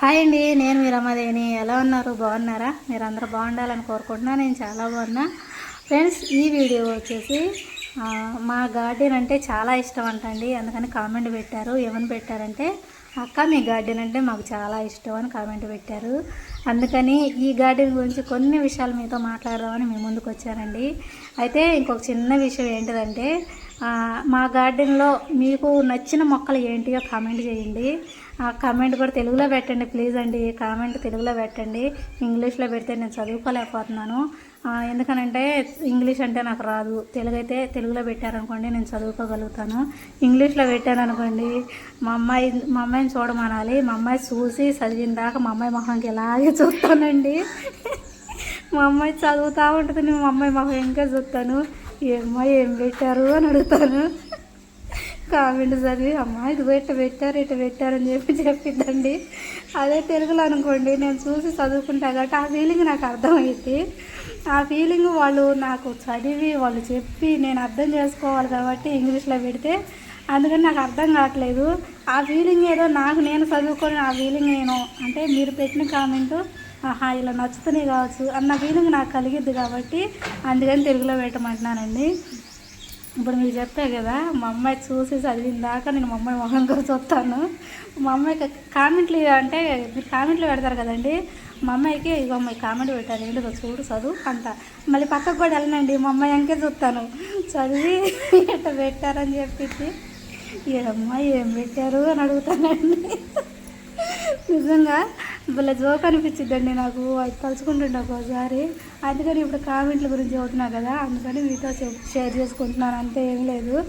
Hi అండి నేను మీ రమాదేవిని. ఎలా ఉన్నారు? బాగున్నారా? మీరు అందరూ బాగుండాలని కోరుకుంటున్నా. నేను చాలా బాగున్నా. ఫ్రెండ్స్ ఈ వీడియో వచ్చేసి మా గార్డెన్ అంటే చాలా ఇష్టం అంటండి. అందుకని కామెంట్ పెట్టారు. ఏమని పెట్టారంటే అక్క మీ గార్డెన్ అంటే మాకు చాలా ఇష్టం అని కామెంట్ పెట్టారు. అందుకని ఈ గార్డెన్ గురించి కొన్ని విషయాలు మీతో మాట్లాడదామని మేము ముందుకు వచ్చానండి. అయితే ఇంకొక చిన్న విషయం ఏంటిదంటే మా గార్డెన్లో మీకు నచ్చిన మొక్కలు ఏంటియో కామెంట్ చేయండి. ఆ కామెంట్ కూడా తెలుగులో పెట్టండి ప్లీజ్ అండి. కామెంట్ తెలుగులో పెట్టండి. ఇంగ్లీష్లో పెడితే నేను చదువుకోలేకపోతున్నాను. ఎందుకనంటే ఇంగ్లీష్ అంటే నాకు రాదు. తెలుగు అయితే తెలుగులో పెట్టారనుకోండి నేను చదువుకోగలుగుతాను. ఇంగ్లీష్లో పెట్టాను అనుకోండి మా అమ్మాయి మా అమ్మాయిని చూడమనాలి. మా అమ్మాయి చూసి చదివిన దాకా మా అమ్మాయి మొహంకి ఇలాగే చూస్తానండి. మా అమ్మాయి చదువుతూ ఉంటుంది నేను మా అమ్మాయి మొహం ఇంకా చూస్తాను. ఏ అమ్మాయి ఏం పెట్టారు? అని అడుగుతాను. కామెంట్ చదివి అమ్మాయి ఇది ఇటు పెట్టారు ఇటు పెట్టారు అని చెప్పి చెప్పిద్దండి. అదే తెలుగులో అనుకోండి నేను చూసి చదువుకుంటా కాబట్టి ఆ ఫీలింగ్ నాకు అర్థమైంది ఆ ఫీలింగ్ వాళ్ళు నాకు చదివి వాళ్ళు చెప్పి నేను అర్థం చేసుకోవాలి కాబట్టి ఇంగ్లీష్లో పెడితే అందుకని నాకు అర్థం కావట్లేదు. ఆ ఫీలింగ్ ఏదో నాకు నేను చదువుకొని ఆ ఫీలింగ్ నేను అంటే మీరు పెట్టిన కామెంట్ ఆహా ఇలా నచ్చుతున్నాయి కావచ్చు అన్న ఫీలింగ్ నాకు కలిగిద్ది కాబట్టి అందుకని తెలుగులో పెట్టమంటున్నానండి. ఇప్పుడు మీరు చెప్పే కదా మా అమ్మాయి చూసి చదివిన దాకా నేను మా అమ్మాయి మొహం కూడా చూస్తాను. మా అమ్మాయికి కామెంట్లు అంటే మీరు కామెంట్లు పెడతారు కదండి. మా అమ్మాయికి ఇగో అమ్మాయి కామెంట్ పెట్టారు ఏంటో చూడు చదువు అంట మళ్ళీ పక్కకు కూడా వెళ్ళనండి మా అమ్మాయి అంకే చూస్తాను. చదివి ఇట్లా పెట్టారని చెప్పింది ఏ అమ్మాయి ఏం పెట్టారు? అని అడుగుతానండి. నిజంగా భలే జోక్ అనిపించిద్దండి నాకు. అది తలుచుకుంటుండే ఒకసారి అందుకని ఇప్పుడు కామెంట్ల గురించి చదువుతున్నా కదా అందుకని మీతో షేర్ చేసుకుంటున్నాను. అంతే ఏం లేదు.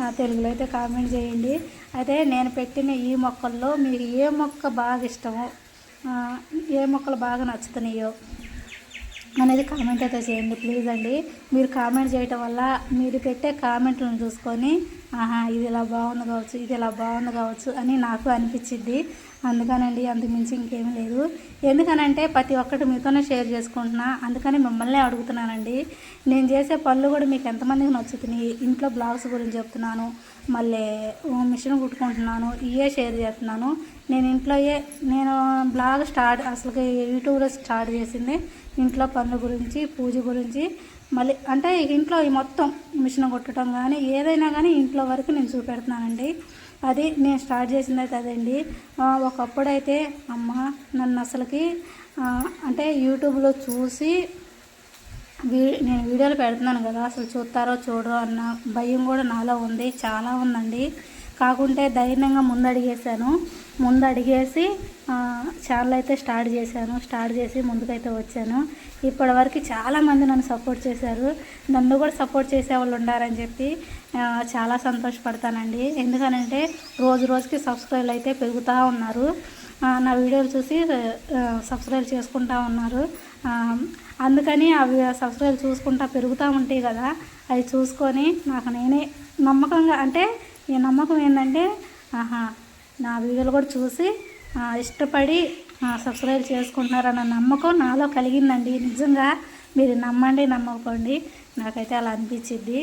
ఆ, తెలుగులో అయితే కామెంట్ చేయండి. అయితే నేను పెట్టిన ఈ మొక్కల్లో మీకు ఏ మొక్క బాగా ఇష్టమో ఏ మొక్కలు బాగా నచ్చుతున్నాయో అనేది కామెంట్ అయితే చేయండి. ప్లీజ్ అండి. మీరు కామెంట్ చేయటం వల్ల మీరు పెట్టే కామెంట్లను చూసుకొని ఆహా ఇది ఇలా బాగుంది కావచ్చు ఇది ఇలా బాగుంది కావచ్చు అని నాకు అనిపించింది అందుకనండి అంతకు మించి ఇంకేం లేదు. ఎందుకనంటే ప్రతి ఒక్కటి మీతోనే షేర్ చేసుకుంటున్నా. అందుకని మిమ్మల్ని అడుగుతున్నానండి. నేను చేసే పనులు కూడా మీకు ఎంతమందికి నచ్చుతున్నాయి? ఇంట్లో బ్లాగ్స్ గురించి చెప్తున్నాను మళ్ళీ మిషన్ కుట్టుకుంటున్నాను ఇవే షేర్ చేస్తున్నాను. నేను ఇంట్లో ఏ నేను బ్లాగ్ స్టార్ట్ అసలు యూట్యూబ్లో స్టార్ట్ చేసింది ఇంట్లో పనుల గురించి పూజ గురించి. మళ్ళీ అంటే ఇంట్లో ఈ మొత్తం మిషన్ కుట్టడం కానీ ఏదైనా కానీ ఇంట్లో వరకు నేను చూపెడుతున్నానండి. అది నేను స్టార్ట్ చేసింది అయితే అదండి ఒకప్పుడైతే అమ్మ నన్ను అసలుకి అంటే యూట్యూబ్లో చూసి వీ నేను వీడియోలు పెడుతున్నాను కదా అసలు చూస్తారో చూడరో అన్న భయం కూడా నాలో ఉంది చాలా ఉందండి. కాకుంటే ధైర్యంగా ముందు అడిగేసాను ముందు అడిగేసి ఛానల్ అయితే స్టార్ట్ చేశాను. స్టార్ట్ చేసి ముందుకైతే వచ్చాను. ఇప్పటివరకు చాలామంది నన్ను సపోర్ట్ చేశారు. నన్ను కూడా సపోర్ట్ చేసే వాళ్ళు ఉండారని చెప్పి చాలా సంతోషపడతానండి. ఎందుకనంటే రోజు రోజుకి సబ్స్క్రైబ్ అయితే పెరుగుతూ ఉన్నారు. నా వీడియోలు చూసి సబ్స్క్రైబ్ చేసుకుంటా ఉన్నారు. అందుకని అవి సబ్స్క్రైబ్ చూసుకుంటా పెరుగుతూ ఉంటాయి కదా. అవి చూసుకొని నాకు నేనే నమ్మకంగా అంటే ఈ నమ్మకం ఏంటంటే ఆహా నా వీడియోలు కూడా చూసి ఇష్టపడి సబ్స్క్రైబ్ చేసుకుంటున్నారన్న నమ్మకం నాలో కలిగిందండి. నిజంగా మీరు నమ్మండి నమ్మకండి నాకైతే అలా అనిపించింది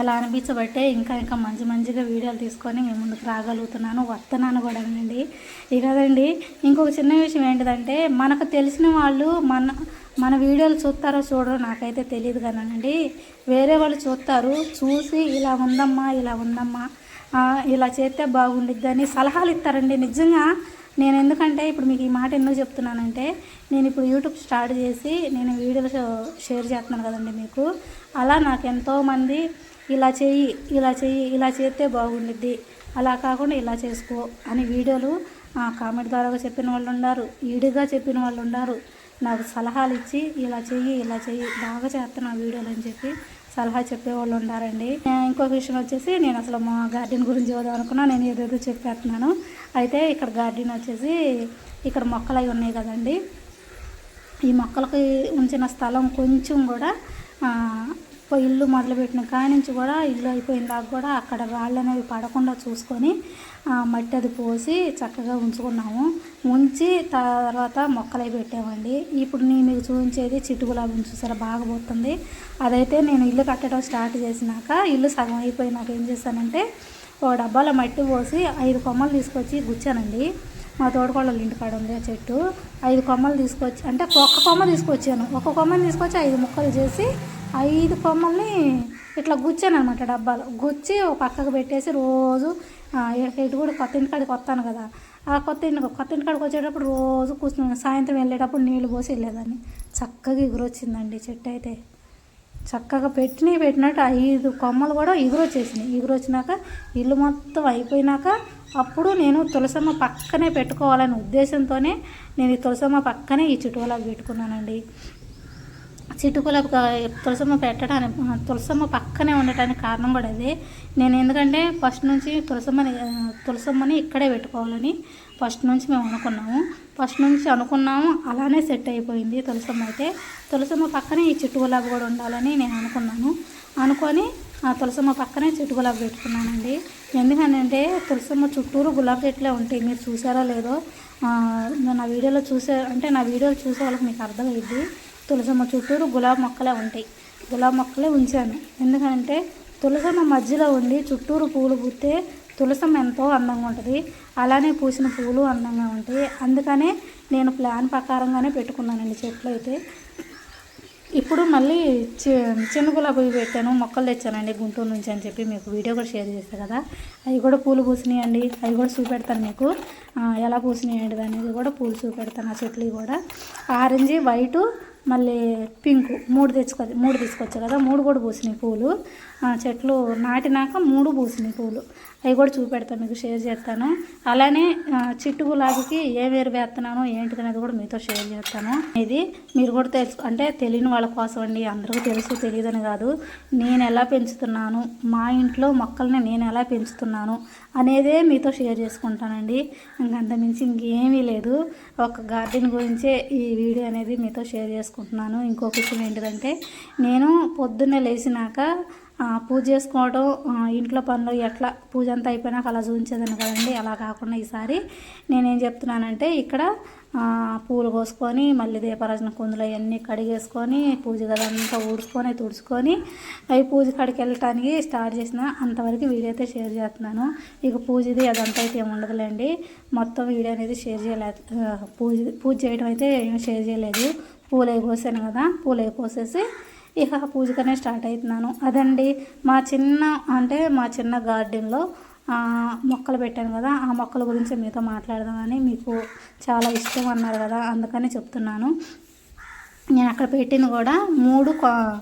అలా అనిపించబట్టే ఇంకా ఇంకా మంచి మంచిగా వీడియోలు తీసుకొని మేము ముందుకు రాగలుగుతున్నాను వస్తున్నాను కూడా అండి. ఇక కదండి ఇంకొక చిన్న విషయం ఏంటిదంటే మనకు తెలిసిన వాళ్ళు మన మన వీడియోలు చూస్తారో చూడరో నాకైతే తెలియదు కానండి. వేరే వాళ్ళు చూస్తారు చూసి ఇలా ఉందమ్మా ఇలా ఉందమ్మా ఇలా చేస్తే బాగుండిద్దని సలహాలు ఇస్తారండి. నిజంగా నేను ఎందుకంటే ఇప్పుడు మీకు ఈ మాట ఎందుకు చెప్తున్నానంటే నేను ఇప్పుడు యూట్యూబ్ స్టార్ట్ చేసి నేను వీడియోలు షేర్ చేస్తున్నాను కదండి మీకు. అలా నాకు ఎంతోమంది ఇలా చెయ్యి ఇలా చెయ్యి ఇలా చేస్తే బాగుండిద్ది అలా కాకుండా ఇలా చేసుకో అని వీడియోలు కామెంట్ ద్వారా చెప్పిన వాళ్ళు ఉన్నారు ఈడిగా చెప్పిన వాళ్ళు ఉన్నారు. నాకు సలహాలు ఇచ్చి ఇలా చెయ్యి ఇలా చెయ్యి బాగా చేస్తున్నా వీడియోలు అని చెప్పి సలహా చెప్పేవాళ్ళు ఉన్నారండి ఇంకొక విషయం వచ్చేసి నేను అసలు మా గార్డెన్ గురించి చదువు అనుకున్నా నేను ఏదేదో చెప్పేస్తున్నాను. అయితే ఇక్కడ గార్డెన్ వచ్చేసి ఇక్కడ మొక్కలు అవి ఉన్నాయి కదండి. ఈ మొక్కలకి ఉంచిన స్థలం కొంచెం కూడా ఇల్లు మొదలుపెట్టిన కాడి నుంచి కూడా ఇల్లు అయిపోయిన దాకా కూడా అక్కడ రాళ్ళు అనేవి పడకుండా చూసుకొని మట్టి అది పోసి చక్కగా ఉంచుకున్నాము. ఉంచి తర్వాత మొక్కలు అవి పెట్టామండి. ఇప్పుడు నేను మీకు చూపించేది చిట్టు గులాబీ చూసారా బాగా పోతుంది. అదైతే నేను ఇల్లు కట్టడం స్టార్ట్ చేసినాక ఇల్లు సగం అయిపోయినాక ఏం చేశానంటే ఒక డబ్బాలో మట్టి పోసి ఐదు కొమ్మలు తీసుకొచ్చి గుచ్చానండి. మా తోడుకోళ్ళ ఇంటికాడ ఉంది ఆ చెట్టు. ఐదు కొమ్మలు తీసుకొచ్చి అంటే ఒక్క కొమ్మ తీసుకొచ్చాను. ఒక కొమ్మని తీసుకొచ్చి ఐదు ముక్కలు చేసి ఐదు కొమ్మల్ని ఇట్లా గుచ్చాను అనమాట డబ్బాలు. గుచ్చి ఒక పక్కకు పెట్టేసి రోజు ఇటు కూడా కొత్త ఇంటికాడికి వస్తాను కదా. ఆ కొత్త ఇంటి కొత్త ఇంటికాడికి వచ్చేటప్పుడు రోజు కూర్చున్నాను. సాయంత్రం వెళ్ళేటప్పుడు నీళ్ళు పోసి వెళ్ళేదాన్ని. చక్కగా ఎగురొచ్చిందండి చెట్టు అయితే. చక్కగా పెట్టిన పెట్టినట్టు ఐదు కొమ్మలు కూడా ఎగురొచ్చేసినాయి. ఎగురొచ్చినాక ఇల్లు మొత్తం అయిపోయినాక అప్పుడు నేను తులసమ్మ పక్కనే పెట్టుకోవాలనే ఉద్దేశంతోనే నేను ఈ తులసమ్మ పక్కనే ఈ చుట్టువలకు పెట్టుకున్నానండి. చిటుకులకు తులసమ్మ పెట్టడానికి తులసమ్మ పక్కనే ఉండటానికి కారణం కూడా అదే. నేను ఎందుకంటే ఫస్ట్ నుంచి తులసమ్మని తులసమ్మని ఇక్కడే పెట్టుకోవాలని ఫస్ట్ నుంచి మేము అనుకున్నాము. ఫస్ట్ నుంచి అనుకున్నాము అలానే సెట్ అయిపోయింది తులసమ్మ అయితే. తులసమ్మ పక్కనే ఈ చిట్టు గులాబీ కూడా ఉండాలని నేను అనుకున్నాను. అనుకొని ఆ తులసమ్మ పక్కనే చిట్టు గులాబీ పెట్టుకున్నానండి. ఎందుకనంటే తులసమ్మ చుట్టూరు గులాబీ చెట్లే ఉంటాయి. మీరు చూసారో లేదో నా వీడియోలో చూసే అంటే నా వీడియోలు చూసే వాళ్ళకి మీకు అర్థమైంది తులసమ్మ చుట్టూరు గులాబీ మొక్కలే ఉంటాయి. గులాబీ మొక్కలే ఉంచాను. ఎందుకంటే తులసమ్మ మధ్యలో ఉండి చుట్టూరు పూలు పూస్తే తులసమ్మ ఎంతో అందంగా ఉంటుంది. అలానే పూసిన పూలు అందంగా ఉంటాయి. అందుకనే నేను ప్లాన్ ప్రకారంగానే పెట్టుకున్నానండి చెట్లు అయితే. ఇప్పుడు మళ్ళీ చి చిన్న గులాబీ పెట్టాను. మొక్కలు తెచ్చానండి గుంటూరు నుంచి అని చెప్పి మీకు వీడియో కూడా షేర్ చేస్తాను కదా. అవి కూడా పూలు పూసినాయండి. అవి కూడా చూపెడతాను మీకు. ఎలా పూసినాయి అనేది కూడా పూలు చూపెడతాను ఆ చెట్లు కూడా. ఆరెంజ్ వైటు మళ్ళీ పింక్ మూడు తెచ్చుకో మూడు తీసుకొచ్చా కదా మూడు కూడా పూసినాయి పూలు. చెట్లు నాటినాక మూడు పూసినాయి పూలు. అవి కూడా చూపెడతాను మీకు షేర్ చేస్తాను. అలానే చిట్టు గులాబీకి ఏ వేరు వేస్తున్నాను ఏంటిది అనేది కూడా మీతో షేర్ చేస్తాను. ఇది మీరు కూడా తెలుసు అంటే తెలియని వాళ్ళ కోసం అండి అందరికీ తెలుసు తెలియదని కాదు. నేను ఎలా పెంచుతున్నాను మా ఇంట్లో మొక్కల్ని నేను ఎలా పెంచుతున్నాను అనేదే మీతో షేర్ చేసుకుంటానండి. ఇంకంత మించి ఇంకేమీ లేదు. ఒక గార్డెన్ గురించే ఈ వీడియో అనేది మీతో షేర్ చేసుకుంటాను చేసుకుంటున్నాను. ఇంకొక విషయం ఏంటిదంటే నేను పొద్దున్నే లేచినాక పూజ చేసుకోవడం ఇంట్లో పనులు ఎట్లా పూజ అంతా అయిపోయినాక అలా చూపించేదాన్ని కదండి. అలా కాకుండా ఈసారి నేనేం చెప్తున్నానంటే ఇక్కడ పూలు కోసుకొని మళ్ళీ దీపారాజన కుందులు అవన్నీ కడిగేసుకొని పూజ గదంతా ఊడ్చుకొని తుడుచుకొని అవి పూజ కాడికి వెళ్ళటానికి స్టార్ట్ చేసిన అంతవరకు వీడియో అయితే షేర్ చేస్తున్నాను. ఇక పూజది అదంతా అయితే ఏమి ఉండదులేండి. మొత్తం వీడియో అనేది షేర్ చేయలేదు పూజ పూజ చేయడం అయితే ఏం షేర్ చేయలేదు. పూలే కోసాను కదా పూలే కోసేసి ఇక పూజకనే స్టార్ట్ అవుతున్నాను అదండి మా చిన్న అంటే మా చిన్న గార్డెన్లో మొక్కలు పెట్టాను కదా ఆ మొక్కల గురించి మీతో మాట్లాడదామని మీకు చాలా ఇష్టం అన్నారు కదా అందుకని చెప్తున్నాను. నేను అక్కడ పెట్టిన కూడా మూడు కొ-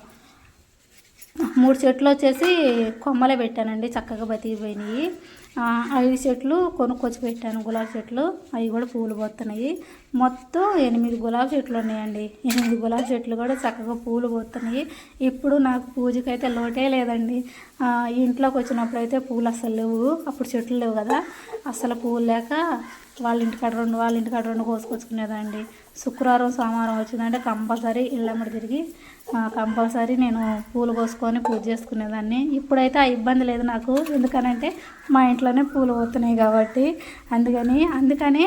మూడు చెట్లు వచ్చేసి కొమ్మలే పెట్టానండి చక్కగా బతికిపోయినాయి. ఐదు చెట్లు కొనుక్కొచ్చి పెట్టాను గులాబీ చెట్లు అవి కూడా పూలు పోతున్నాయి. మొత్తం ఎనిమిది గులాబీ చెట్లు ఉన్నాయండి. ఎనిమిది గులాబీ చెట్లు కూడా చక్కగా పూలు పోతున్నాయి. ఇప్పుడు నాకు పూజకైతే లోటే లేదండి. ఇంట్లోకి వచ్చినప్పుడు అయితే పూలు అసలు లేవు. అప్పుడు చెట్లు లేవు కదా. అసలు పూలు లేక వాళ్ళ ఇంటికాడ రెండు వాళ్ళ ఇంటికాడ రెండు కోసుకొచ్చుకునేదండి శుక్రవారం సోమవారం వచ్చిందంటే కంపల్సరీ ఇళ్ళమ్మడి తిరిగి కంపల్సరీ నేను పూలు కోసుకొని పూజ చేసుకునేదాన్ని. ఇప్పుడైతే ఆ ఇబ్బంది లేదు నాకు. ఎందుకనంటే మా ఇంట్లోనే పూలు పోతున్నాయి కాబట్టి. అందుకని అందుకని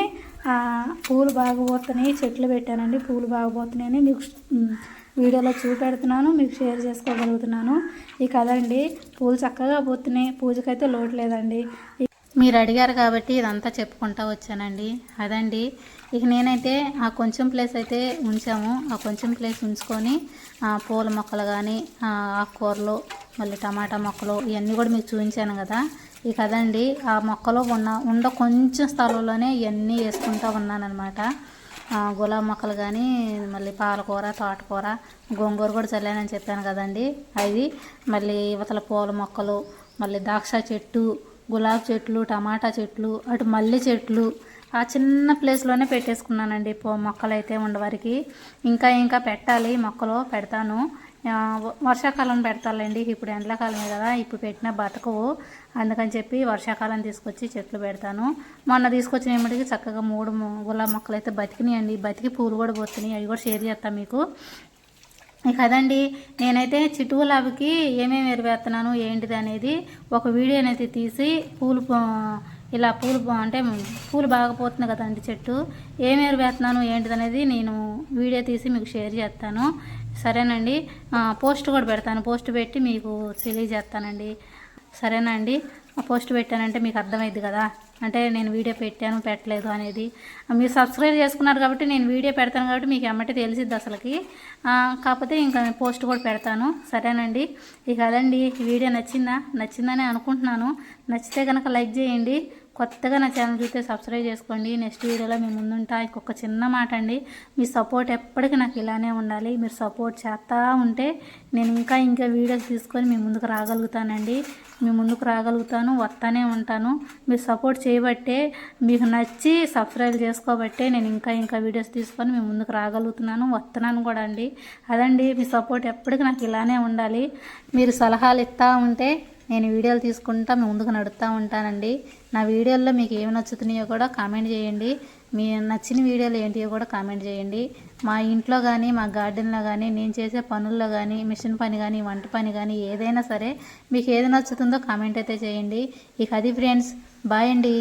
పూలు బాగా పోతున్నాయి చెట్లు పెట్టానండి పూలు బాగా పోతున్నాయని మీకు వీడియోలో చూపెడుతున్నాను మీకు షేర్ చేసుకోగలుగుతున్నాను. ఇక కదండి పూలు చక్కగా పోతున్నాయి పూజకైతే లోటు లేదండి. మీరు అడిగారు కాబట్టి ఇదంతా చెప్పుకుంటా వచ్చానండి. అదండి ఇక నేనైతే ఆ కొంచెం ప్లేస్ అయితే ఉంచాము. ఆ కొంచెం ప్లేస్ ఉంచుకొని పూల మొక్కలు కానీ ఆకుకూరలు మళ్ళీ టమాటా మొక్కలు ఇవన్నీ కూడా మీకు చూపించాను కదా. ఈ కదండి ఆ మొక్కలో ఉన్న ఉండ కొంచెం స్థలంలోనే ఇవన్నీ వేసుకుంటూ ఉన్నానమాట గులాబ్ గులాబీ మొక్కలు కానీ మళ్ళీ పాలకూర తోటకూర గోంగూర కూడా చల్లానని చెప్పాను కదండి. అవి మళ్ళీ యువతల పూల మొక్కలు మళ్ళీ ద్రాక్ష చెట్టు గులాబీ చెట్లు టమాటా చెట్లు అటు మల్లె చెట్లు ఆ చిన్న ప్లేస్లోనే పెట్టేసుకున్నానండి. పో మొక్కలు అయితే ఉండవరికి. ఇంకా ఇంకా పెట్టాలి మొక్కలు పెడతాను. వర్షాకాలం పెడతాలండి ఇప్పుడు ఎండాకాలమే కదా ఇప్పుడు పెట్టిన బతకవు. అందుకని చెప్పి వర్షాకాలం తీసుకొచ్చి చెట్లు పెడతాను. మొన్న తీసుకొచ్చిన ఏమిటికి చక్కగా మూడు మొ- గులాబీ మొక్కలు అయితే బతికినాయండి. బతికి పూలు కూడా పోతున్నాయి. అవి కూడా షేర్ చేస్తాను మీకు. కదండి నేనైతే చిట్టు గులాబీకి ఏమేమి ఎరువేస్తున్నాను ఏంటిది అనేది ఒక వీడియో అనేది తీసి పూలు ఇలా పూలు అంటే పూలు బాగా పోతుంది కదండి చెట్టు. ఏమి ఎరువేస్తున్నాను ఏంటిది అనేది నేను వీడియో తీసి మీకు షేర్ చేస్తాను. సరేనండి. పోస్ట్ కూడా పెడతాను. పోస్ట్ పెట్టి మీకు తెలియజేస్తానండి. సరేనండి పోస్ట్ పెట్టానంటే మీకు అర్థమైంది కదా. అంటే నేను వీడియో పెట్టాను పెట్టలేదు అనేది. మీరు సబ్స్క్రైబ్ చేసుకున్నారు కాబట్టి నేను వీడియో పెడతాను కాబట్టి మీకు ఎమ్మటే తెలిసిద్ది అసలుకి. కాకపోతే ఇంకా పోస్ట్ కూడా పెడతాను. సరేనండి ఇక అదండి. వీడియో నచ్చిందా? నచ్చిందని అనుకుంటున్నాను. నచ్చితే కనుక లైక్ చేయండి. కొత్తగా నా ఛానల్ చూస్తే సబ్స్క్రైబ్ చేసుకోండి. నెక్స్ట్ వీడియోలో మేము ముందుంటా. ఇంకొక చిన్న మాట అండి మీ సపోర్ట్ ఎప్పటికీ నాకు ఇలానే ఉండాలి. మీరు సపోర్ట్ చేస్తూ ఉంటే నేను ఇంకా ఇంకా వీడియోస్ తీసుకొని మీ ముందుకు రాగలుగుతానండి. మీ ముందుకు రాగలుగుతాను వస్తానే ఉంటాను. మీరు సపోర్ట్ చేయబట్టే మీకు నచ్చి సబ్స్క్రైబ్ చేసుకోబట్టే నేను ఇంకా ఇంకా వీడియోస్ తీసుకొని మీ ముందుకు రాగలుగుతున్నాను వస్తున్నాను కూడా అండి. అదండి మీ సపోర్ట్ ఎప్పటికీ నాకు ఇలానే ఉండాలి. మీరు సలహాలు ఇస్తూ ఉంటే నేను వీడియోలు తీసుకుంటా మీ ముందుకు నడుస్తూ ఉంటానండి. నా వీడియోల్లో మీకు ఏమి నచ్చుతున్నాయో కూడా కామెంట్ చేయండి. మీ నచ్చిన వీడియోలు ఏంటియో కూడా కామెంట్ చేయండి. మా ఇంట్లో కానీ మా గార్డెన్లో కానీ నేను చేసే పనుల్లో కానీ మిషన్ పని కానీ వంట పని కానీ ఏదైనా సరే మీకు ఏది నచ్చుతుందో కామెంట్ అయితే చేయండి. ఇక అది ఫ్రెండ్స్ బాయ్ అండి.